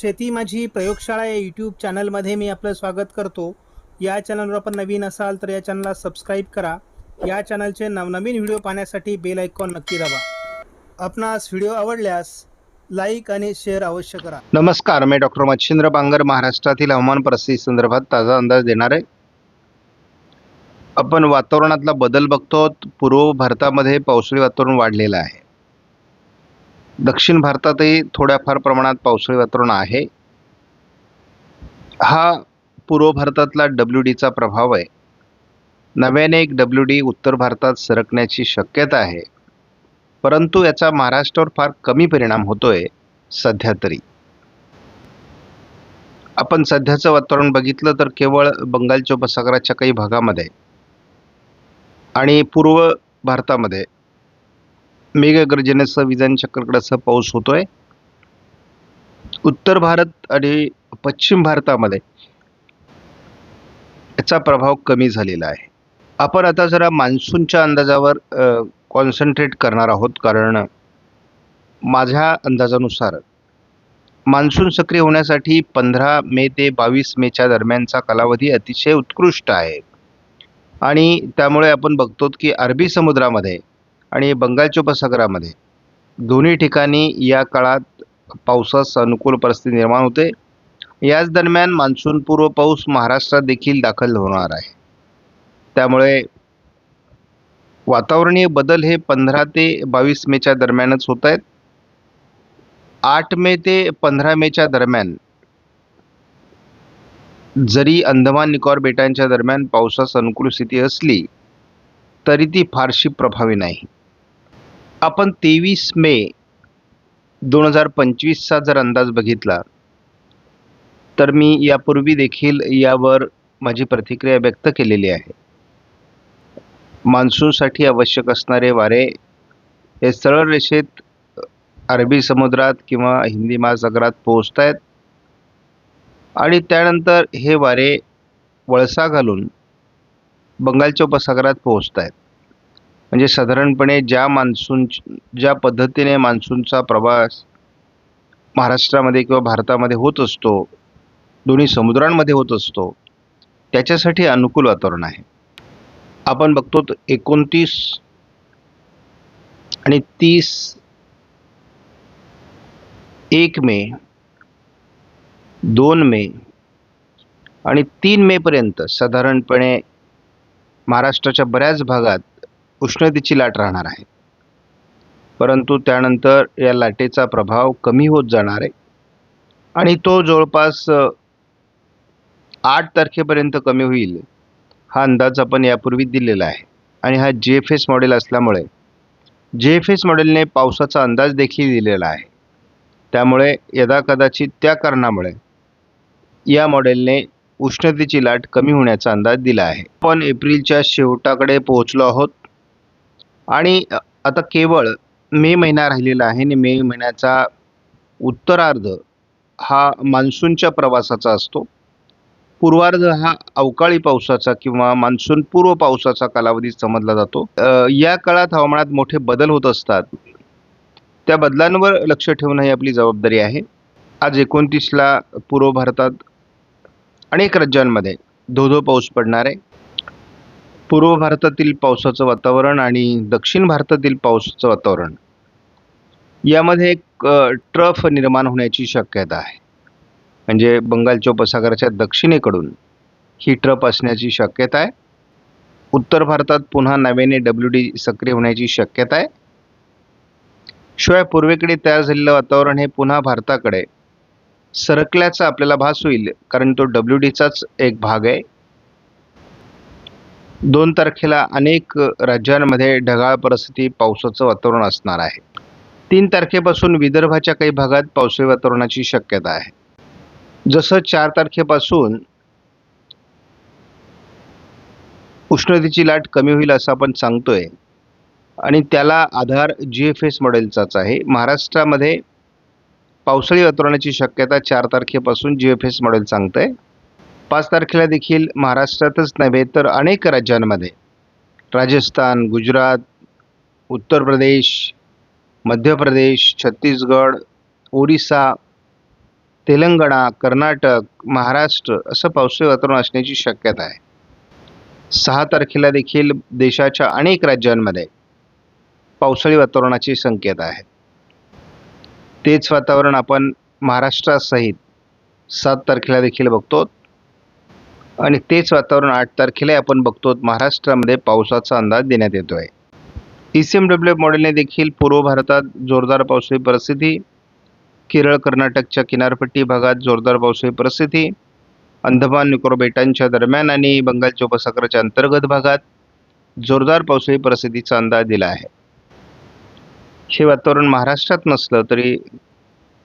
शेती माझी प्रयोगशाळा या यूट्यूब चॅनलमध्ये मी आपलं स्वागत करतो. या चॅनलवर आपण नवीन असाल तर या चॅनलला सबस्क्राईब करा. या चॅनलचे नवनवीन व्हिडिओ पाहण्यासाठी बेल आयकॉन नक्की दाबा. आपणास व्हिडिओ आवडल्यास लाईक आणि शेअर अवश्य करा. नमस्कार मी डॉक्टर मच्छिंद्र बांगर महाराष्ट्रातील हवामान परिस्थिती संदर्भात ताजा अंदाज देणार आहे. आपण वातावरणातला बदल बघतो. पूर्व भारतामध्ये पावसाळी वातावरण वाढलेलं आहे. दक्षिण भारतातही थोड्याफार प्रमाणात पावसाळी वातावरण आहे. हा पूर्व भारतातला डब्ल्यू डीचा प्रभाव आहे. नव्याने एक डब्ल्यू डी उत्तर भारतात सरकण्याची शक्यता आहे. परंतु याचा महाराष्ट्रावर फार कमी परिणाम होतोय सध्या तरी. आपण सध्याचं वातावरण बघितलं तर केवळ बंगालच्या उपसागराच्या काही भागामध्ये आणि पूर्व भारतामध्ये मेघगर्जनेसह विजांच्या कडकडासह पाऊस होतो आहे उत्तर भारत आणि पश्चिम भारतामध्ये याचा प्रभाव कमी झालेला आहे. आपण आता जरा मान्सूनच्या अंदाजावर कॉन्सन्ट्रेट करणार आहोत. कारण माझ्या अंदाजानुसार मान्सून सक्रिय होण्यासाठी पंधरा मे ते बावीस मेच्या दरम्यानचा कालावधी अतिशय उत्कृष्ट आहे. आणि त्यामुळे आपण बघतो की अरबी समुद्रामध्ये आणि बंगालच्या उपसागरामध्ये. दोन्ही ठिकाणी या काळात पावसास अनुकूल परिस्थिती निर्माण होते. याच दरम्यान मान्सूनपूर्व पाऊस महाराष्ट्रात देखील दाखल होणार आहे. त्यामुळे वातावरणीय बदल हे पंधरा ते बावीस मेच्या दरम्यानच होत आहेत. आठ मे ते पंधरा मेच्या दरम्यान जरी अंदमान निकोबार बेटांच्या दरम्यान पावसास अनुकूल स्थिती असली तरी ती फारशी प्रभावी नाही. आपण तेवीस मे दोन हजार पंचवीसचा जर अंदाज बघितला तर मी यापूर्वी देखील यावर माझी प्रतिक्रिया व्यक्त केलेली आहे. मान्सूनसाठी आवश्यक असणारे वारे हे सरळ रेषेत अरबी समुद्रात किंवा हिंदी महासागरात पोहोचत आहेत आणि त्यानंतर हे वारे वळसा घालून बंगालच्या उपसागरात पोहोचत आहेत म्हणजे साधारणपणे ज्या मान्सून ज्या पद्धतीने मान्सूनचा प्रवास महाराष्ट्रामध्ये किंवा भारतामध्ये होत असतो दोन्ही समुद्रांमध्ये होत असतो त्याच्यासाठी अनुकूल वातावरण आहे. आपण बघतो एकोणतीस आणि तीस एक मे दोन मे आणि तीन मेपर्यंत साधारणपणे महाराष्ट्राच्या बऱ्याच भागात उष्णतेची लाट राहणार आहे. परंतु त्यानंतर या लाटेचा प्रभाव कमी होत जाणार आहे. आणि तो जवळपास आठ तारखेपर्यंत कमी होईल हा अंदाज आपण यापूर्वी दिलेला आहे. आणि हा जे एफ एस मॉडेल असल्यामुळे जे एफ एस मॉडेलने पावसाचा अंदाज देखील दिलेला आहे. त्यामुळे यदा कदाचित त्या कारणामुळे या मॉडेलने उष्णतेची लाट कमी होण्याचा अंदाज दिला आहे. आपण एप्रिलच्या शेवटाकडे पोहोचलो आहोत. आणि आता केवळ मे महिना राहिलेला आहे आणि मे महिन्याचा उत्तरार्ध हा मान्सूनच्या प्रवासाचा असतो. पूर्वार्ध हा अवकाळी पावसाचा किंवा मान्सून पूर्व पावसाचा कालावधी समजला जातो. या काळात हवामानात मोठे बदल होत असतात. त्या बदलांवर लक्ष ठेवणं ही आपली जबाबदारी आहे. आज एकोणतीसला पूर्व भारतात अनेक राज्यांमध्ये धो धो पाऊस पडणार आहे. पूर्व भारतातील पावसाचं वातावरण आणि दक्षिण भारतातील पावसाचं वातावरण. यामध्ये एक ट्रफ निर्माण होण्याची शक्यता आहे. म्हणजे बंगालच्या उपसागराच्या दक्षिणेकडून ही ट्रफ असण्याची शक्यता आहे. उत्तर भारतात पुन्हा नव्याने डब्ल्यू डी सक्रिय होण्याची शक्यता आहे. शिवाय पूर्वेकडे तयार झालेलं वातावरण हे पुन्हा भारताकडे सरकल्याचा आपल्याला भास होईल कारण तो डब्ल्यू डीचाच एक भाग आहे. दोन तारखेला अनेक राज्यांमध्ये ढगाळ परिस्थिती पावसाचं वातावरण असणार आहे. तीन तारखेपासून विदर्भाच्या काही भागात पावसाळी वातावरणाची शक्यता आहे. जसं चार तारखेपासून उष्णतेची लाट कमी होईल असं आपण सांगतोय आणि त्याला आधार जी एफ एस मॉडेलचाच आहे. महाराष्ट्रामध्ये पावसाळी वातावरणाची शक्यता चार तारखेपासून जी एफ एस मॉडेल सांगतं आहे पाच तारखेला देखील महाराष्ट्रातच नव्हे तर अनेक राज्यांमध्ये. राजस्थान गुजरात उत्तर प्रदेश मध्य प्रदेश छत्तीसगड ओरिसा तेलंगणा कर्नाटक महाराष्ट्र असं पावसाळी वातावरण असण्याची शक्यता आहे. सहा तारखेला देखील देशाच्या अनेक राज्यांमध्ये पावसाळी वातावरणाची संकेत आहे. तेच वातावरण आपण महाराष्ट्रासहित सात तारखेला देखील बघतो. आणि तेच वातावरण आठ तारखेला आपण बघतो महाराष्ट्रामध्ये पावसाचा अंदाज देण्यात येतो आहे E C M W F मॉडेलने देखील पूर्व भारतात जोरदार पावसाळी परिस्थिती केरळ कर्नाटकच्या किनारपट्टी भागात जोरदार पावसाळी परिस्थिती अंदमान निकोबार बेटांच्या दरम्यान आणि बंगालच्या उपसागराच्या अंतर्गत भागात जोरदार पावसाळी परिस्थितीचा अंदाज दिला आहे. हे वातावरण महाराष्ट्रात नसलं तरी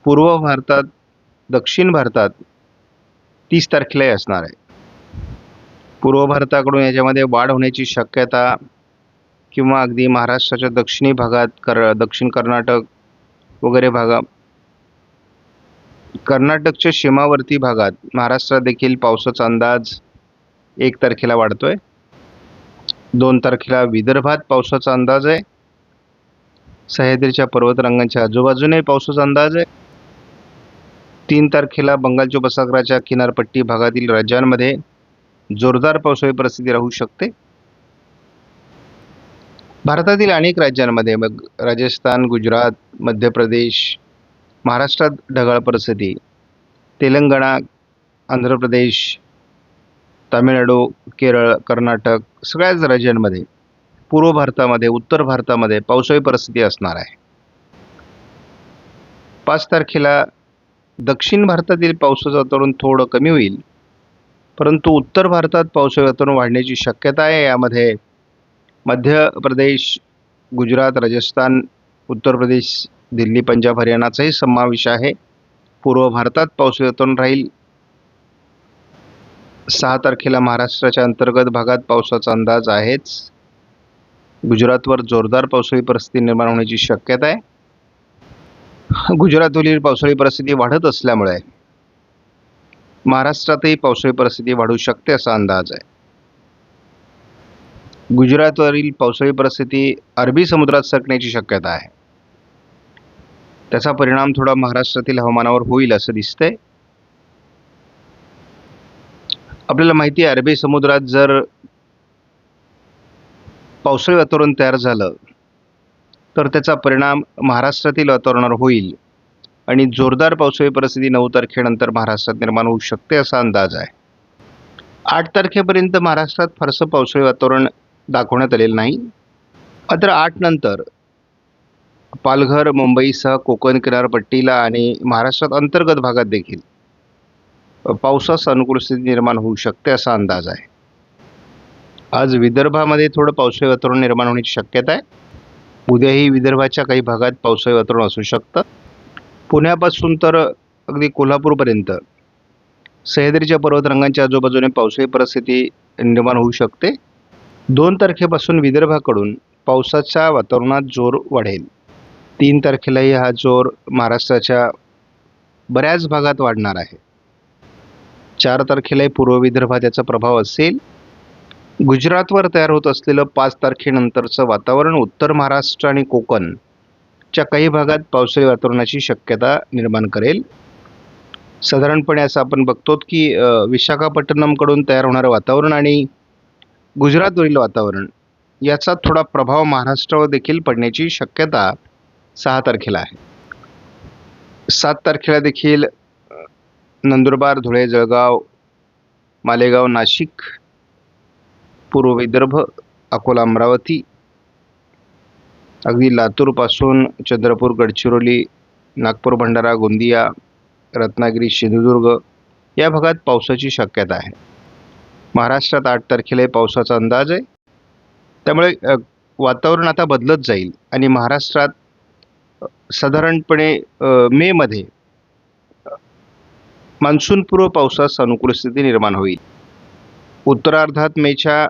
पूर्व भारतात दक्षिण भारतात तीस तारखेलाही असणार आहे. पूर्व भारताकडून याच्यामध्ये वाढ होण्याची शक्यता किंवा अगदी महाराष्ट्राच्या दक्षिणी भागात कर दक्षिण कर्नाटक वगैरे भागा कर्नाटकच्या सीमावर्ती भागात महाराष्ट्रात देखील पावसाचा अंदाज एक तारखेला वाढतो आहे दोन तारखेला विदर्भात पावसाचा अंदाज आहे. सह्याद्रीच्या पर्वतरांगांच्या आजूबाजूने पावसाचा अंदाज आहे. तीन तारखेला बंगालच्या उपसागराच्या किनारपट्टी भागातील राज्यांमध्ये जोरदार पावसाळी परिस्थिती राहू शकते. भारतातील अनेक राज्यांमध्ये मग राजस्थान गुजरात मध्य प्रदेश महाराष्ट्रात ढगाळ परिस्थिती. तेलंगणा आंध्र प्रदेश तामिळनाडू केरळ कर्नाटक सगळ्याच राज्यांमध्ये पूर्व भारतामध्ये उत्तर भारतामध्ये पावसाळी परिस्थिती असणार आहे. पाच तारखेला दक्षिण भारतातील पावसाचं वातावरण थोडं कमी होईल. परंतु उत्तर भारतात पावसाळ्यातून वाढण्याची शक्यता आहे यामध्ये मध्य प्रदेश गुजरात राजस्थान उत्तर प्रदेश दिल्ली पंजाब हरियाणाचाही समावेश आहे. पूर्व भारतात पावसाळ्यातून राहील सहा तारखेला महाराष्ट्राच्या अंतर्गत भागात पावसाचा अंदाज आहेच. गुजरातवर जोरदार पावसाळी परिस्थिती निर्माण होण्याची शक्यता आहे. गुजरातवरील पावसाळी परिस्थिती वाढत असल्यामुळे महाराष्ट्रातही पावसाळी परिस्थिती वाढू शकते असा अंदाज आहे. गुजरातवरील पावसाळी परिस्थिती अरबी समुद्रात सरकण्याची शक्यता आहे. त्याचा परिणाम थोडा महाराष्ट्रातील हवामानावर होईल असं दिसतंय. आपल्याला माहिती आहे अरबी समुद्रात जर पावसाळी वातावरण तयार झालं तर त्याचा परिणाम महाराष्ट्रातील वातावरणावर होईल. आणि जोरदार पावसाळी परिस्थिती नऊ तारखेनंतर महाराष्ट्रात निर्माण होऊ शकते असा अंदाज आहे. आठ तारखेपर्यंत महाराष्ट्रात फारसं पावसाळी वातावरण दाखवण्यात आलेलं नाही. मात्र आठ नंतर पालघर मुंबईसह कोकण किनारपट्टीला आणि महाराष्ट्रात अंतर्गत भागात देखील पावसास अनुकूल स्थिती निर्माण होऊ शकते असा अंदाज आहे. आज विदर्भामध्ये थोडं पावसाळी वातावरण निर्माण होण्याची शक्यता आहे. उद्याही विदर्भाच्या काही भागात पावसाळी वातावरण असू शकतं. पुण्यापासून तर अगदी कोल्हापूरपर्यंत सह्याद्रीच्या पर्वतरांगांच्या आजूबाजूने पावसाळी परिस्थिती निर्माण होऊ शकते. दोन तारखेपासून विदर्भाकडून पावसाच्या वातावरणात जोर वाढेल. तीन तारखेलाही हा जोर महाराष्ट्राच्या बऱ्याच भागात वाढणार आहे. चार तारखेलाही पूर्व विदर्भात याचा प्रभाव असेल. गुजरातवर तयार होत असलेलं पाच तारखेनंतरचं वातावरण उत्तर महाराष्ट्र आणि कोकण च्या काही भागात पावसाळी वातावरणाची शक्यता निर्माण करेल. साधारणपणे असं आपण बघतो की विशाखापट्टणमकडून तयार होणारं वातावरण आणि गुजरातवरील वातावरण याचा थोडा प्रभाव महाराष्ट्रावर देखील पडण्याची शक्यता सहा तारखेला आहे. सात तारखेला देखील नंदुरबार धुळे जळगाव मालेगाव नाशिक पूर्व विदर्भ अकोला अमरावती अगदी लातूरपासून चंद्रपूर गडचिरोली नागपूर भंडारा गोंदिया रत्नागिरी सिंधुदुर्ग या भागात पावसाची शक्यता आहे. महाराष्ट्रात आठ तारखेला पावसाचा अंदाज आहे. त्यामुळे वातावरण आता बदलत जाईल आणि महाराष्ट्रात साधारणपणे मेमध्ये मान्सूनपूर्व पावसास अनुकूल स्थिती निर्माण होईल. उत्तरार्धात मेच्या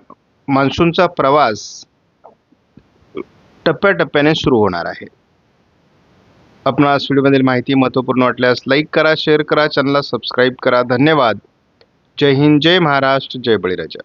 मान्सूनचा प्रवास टप्प्याटप्प्याने सुरू होणार आहे. आपणास व्हिडिओमधील माहिती महत्त्वपूर्ण वाटल्यास लाईक करा शेअर करा चॅनलला सबस्क्राईब करा. धन्यवाद. जय हिंद जय महाराष्ट्र जय बळीराजा.